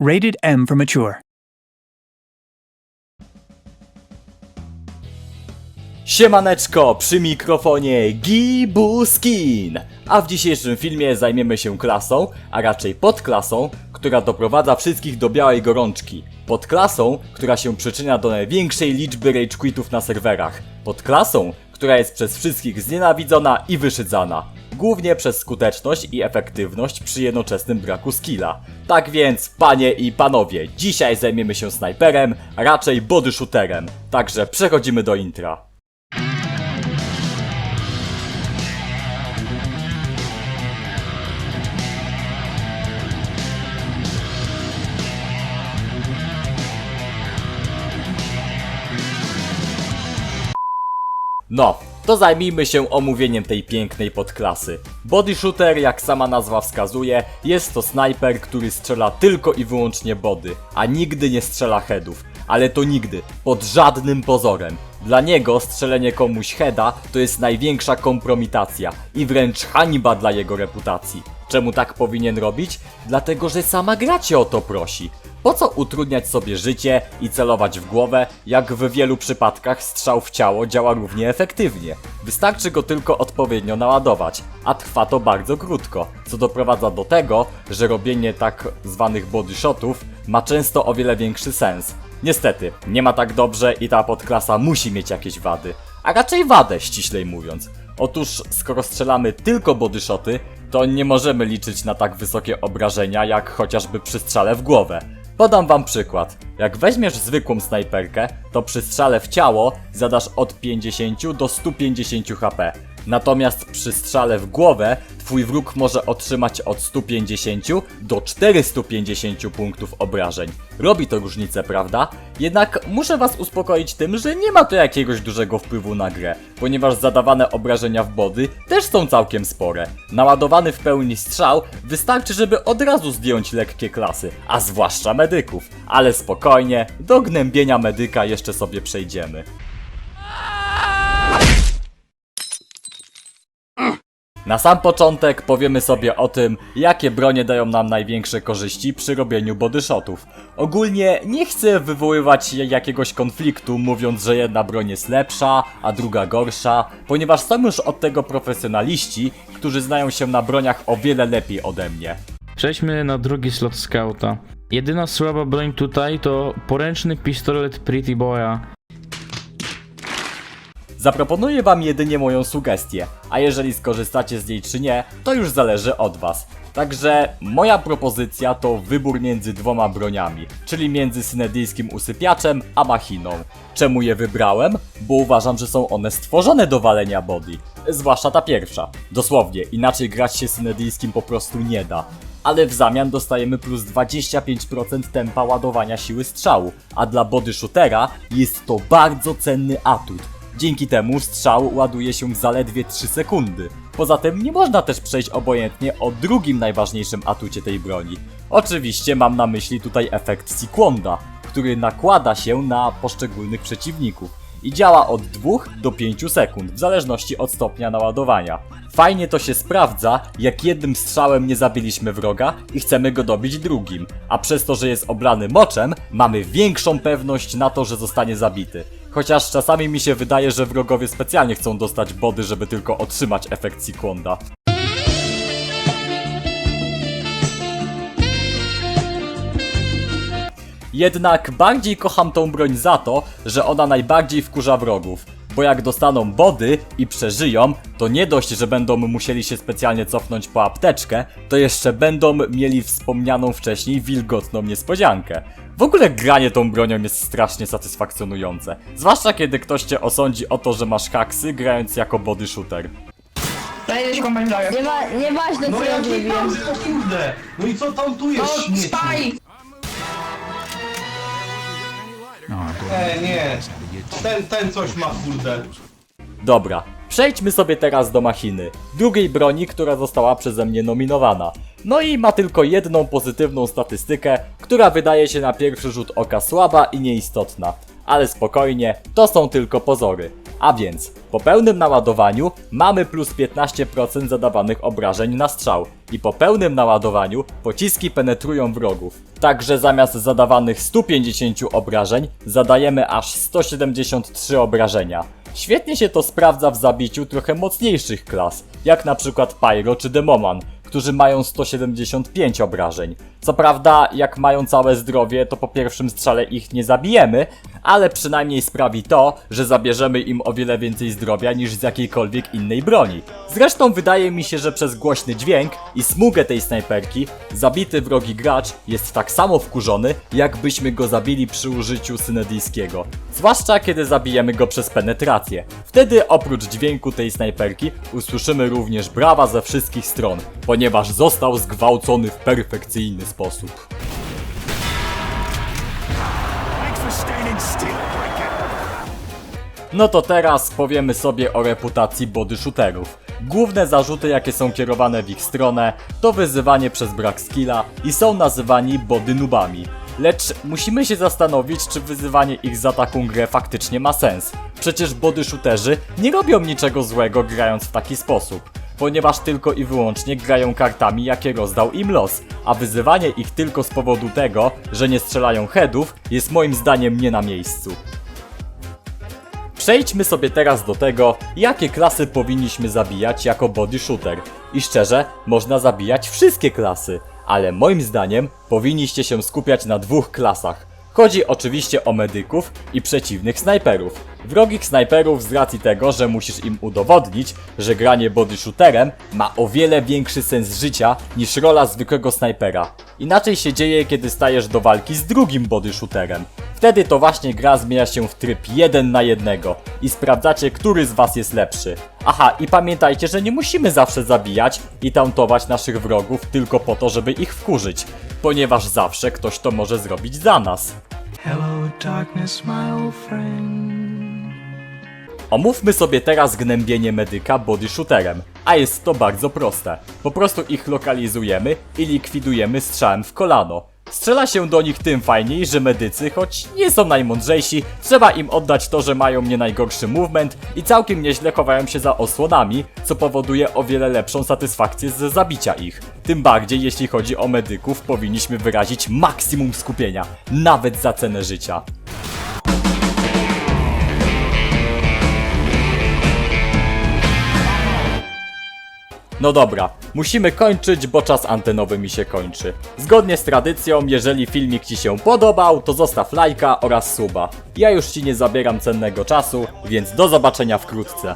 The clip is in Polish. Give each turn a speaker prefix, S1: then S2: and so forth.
S1: Rated M for Mature.
S2: Siemaneczko, przy mikrofonie Gibuskin! A w dzisiejszym filmie zajmiemy się klasą, a raczej podklasą, która doprowadza wszystkich do białej gorączki. Podklasą, która się przyczynia do największej liczby rage quitów na serwerach. Podklasą, która jest przez wszystkich znienawidzona i wyszydzana. Głównie przez skuteczność i efektywność przy jednoczesnym braku skilla. Tak więc, panie i panowie, dzisiaj zajmiemy się snajperem, raczej body shooterem. Także przechodzimy do intra. No, to zajmijmy się omówieniem tej pięknej podklasy. Body shooter, jak sama nazwa wskazuje, jest to snajper, który strzela tylko i wyłącznie body, a nigdy nie strzela headów. Ale to nigdy, pod żadnym pozorem. Dla niego strzelenie komuś heada to jest największa kompromitacja i wręcz hańba dla jego reputacji. Czemu tak powinien robić? Dlatego, że sama gra cię o to prosi. Po co utrudniać sobie życie i celować w głowę, jak w wielu przypadkach strzał w ciało działa równie efektywnie? Wystarczy go tylko odpowiednio naładować, a trwa to bardzo krótko, co doprowadza do tego, że robienie tak zwanych body shotów ma często o wiele większy sens. Niestety, nie ma tak dobrze i ta podklasa musi mieć jakieś wady, a raczej wadę ściślej mówiąc. Otóż, skoro strzelamy tylko bodyshoty, to nie możemy liczyć na tak wysokie obrażenia, jak chociażby przy strzale w głowę. Podam wam przykład. Jak weźmiesz zwykłą snajperkę, to przy strzale w ciało zadasz od 50 do 150 HP. Natomiast przy strzale w głowę twój wróg może otrzymać od 150 do 450 punktów obrażeń. Robi to różnicę, prawda? Jednak muszę was uspokoić tym, że nie ma to jakiegoś dużego wpływu na grę, ponieważ zadawane obrażenia w body też są całkiem spore. Naładowany w pełni strzał wystarczy, żeby od razu zdjąć lekkie klasy, a zwłaszcza medyków. Ale spokojnie, do gnębienia medyka jeszcze sobie przejdziemy. Na sam początek powiemy sobie o tym, jakie bronie dają nam największe korzyści przy robieniu bodyshotów. Ogólnie nie chcę wywoływać jakiegoś konfliktu, mówiąc, że jedna broń jest lepsza, a druga gorsza, ponieważ są już od tego profesjonaliści, którzy znają się na broniach o wiele lepiej ode mnie.
S3: Przejdźmy na drugi slot scouta. Jedyna słaba broń tutaj to poręczny pistolet Pretty Boya.
S2: Zaproponuję wam jedynie moją sugestię, a jeżeli skorzystacie z niej czy nie, to już zależy od was. Także moja propozycja to wybór między dwoma broniami, czyli między synedyjskim usypiaczem a machiną. Czemu je wybrałem? Bo uważam, że są one stworzone do walenia body. Zwłaszcza ta pierwsza. Dosłownie, inaczej grać się synedyjskim po prostu nie da. Ale w zamian dostajemy plus 25% tempa ładowania siły strzału, a dla body shootera jest to bardzo cenny atut. Dzięki temu strzał ładuje się w zaledwie 3 sekundy. Poza tym nie można też przejść obojętnie o drugim najważniejszym atucie tej broni. Oczywiście mam na myśli tutaj efekt Sequonda, który nakłada się na poszczególnych przeciwników i działa od 2 do 5 sekund, w zależności od stopnia naładowania. Fajnie to się sprawdza, jak jednym strzałem nie zabiliśmy wroga i chcemy go dobić drugim, a przez to, że jest oblany moczem, mamy większą pewność na to, że zostanie zabity. Chociaż czasami mi się wydaje, że wrogowie specjalnie chcą dostać body, żeby tylko otrzymać efekt Sequonda. Jednak bardziej kocham tą broń za to, że ona najbardziej wkurza wrogów. Bo jak dostaną body i przeżyją, to nie dość, że będą musieli się specjalnie cofnąć po apteczkę, to jeszcze będą mieli wspomnianą wcześniej wilgotną niespodziankę. W ogóle granie tą bronią jest strasznie satysfakcjonujące. Zwłaszcza kiedy ktoś cię osądzi o to, że masz haksy grając jako body shooter.
S4: Drogę.
S5: Nie ma, nieważne
S6: No
S5: co ja
S6: tam, no kurde! No i co tam tu jest
S4: No,
S6: śmieci?
S4: spaj!
S6: E, nie. Ten, ten coś ma, kurde.
S2: Dobra, przejdźmy sobie teraz do machiny, drugiej broni, która została przeze mnie nominowana. No i ma tylko jedną pozytywną statystykę, która wydaje się na pierwszy rzut oka słaba i nieistotna. Ale spokojnie, to są tylko pozory. A więc, po pełnym naładowaniu mamy plus 15% zadawanych obrażeń na strzał i po pełnym naładowaniu pociski penetrują wrogów. Także zamiast zadawanych 150 obrażeń zadajemy aż 173 obrażenia. Świetnie się to sprawdza w zabiciu trochę mocniejszych klas, jak na przykład Pyro czy Demoman, którzy mają 175 obrażeń. Co prawda, jak mają całe zdrowie, to po pierwszym strzale ich nie zabijemy, ale przynajmniej sprawi to, że zabierzemy im o wiele więcej zdrowia niż z jakiejkolwiek innej broni. Zresztą wydaje mi się, że przez głośny dźwięk i smugę tej snajperki, zabity wrogi gracz jest tak samo wkurzony, jakbyśmy go zabili przy użyciu synedyjskiego. Zwłaszcza kiedy zabijemy go przez penetrację. Wtedy oprócz dźwięku tej snajperki usłyszymy również brawa ze wszystkich stron, ponieważ został zgwałcony w perfekcyjny sposób. No to teraz powiemy sobie o reputacji body shooterów. Główne zarzuty jakie są kierowane w ich stronę to wyzywanie przez brak skilla i są nazywani body noobami. Lecz musimy się zastanowić czy wyzywanie ich za taką grę faktycznie ma sens. Przecież body shooterzy nie robią niczego złego grając w taki sposób. Ponieważ tylko i wyłącznie grają kartami jakie rozdał im los, a wyzywanie ich tylko z powodu tego, że nie strzelają headów jest moim zdaniem nie na miejscu. Przejdźmy sobie teraz do tego, jakie klasy powinniśmy zabijać jako body shooter. I szczerze, można zabijać wszystkie klasy, ale moim zdaniem powinniście się skupiać na dwóch klasach. Chodzi oczywiście o medyków i przeciwnych snajperów. Wrogich snajperów z racji tego, że musisz im udowodnić, że granie body shooterem ma o wiele większy sens życia niż rola zwykłego snajpera. Inaczej się dzieje, kiedy stajesz do walki z drugim body shooterem. Wtedy to właśnie gra zmienia się w tryb 1 na 1 i sprawdzacie, który z was jest lepszy. Aha, i pamiętajcie, że nie musimy zawsze zabijać i tauntować naszych wrogów tylko po to, żeby ich wkurzyć, ponieważ zawsze ktoś to może zrobić za nas.
S1: Hello, darkness, my old friend.
S2: Omówmy sobie teraz gnębienie medyka body shooterem, a jest to bardzo proste. Po prostu ich lokalizujemy i likwidujemy strzałem w kolano. Strzela się do nich tym fajniej, że medycy, choć nie są najmądrzejsi, trzeba im oddać to, że mają nie najgorszy movement i całkiem nieźle chowają się za osłonami, co powoduje o wiele lepszą satysfakcję z zabicia ich. Tym bardziej jeśli chodzi o medyków, powinniśmy wyrazić maksimum skupienia, nawet za cenę życia. No dobra, musimy kończyć, bo czas antenowy mi się kończy. Zgodnie z tradycją, jeżeli filmik Ci się podobał, to zostaw lajka oraz suba. Ja już Ci nie zabieram cennego czasu, więc do zobaczenia wkrótce.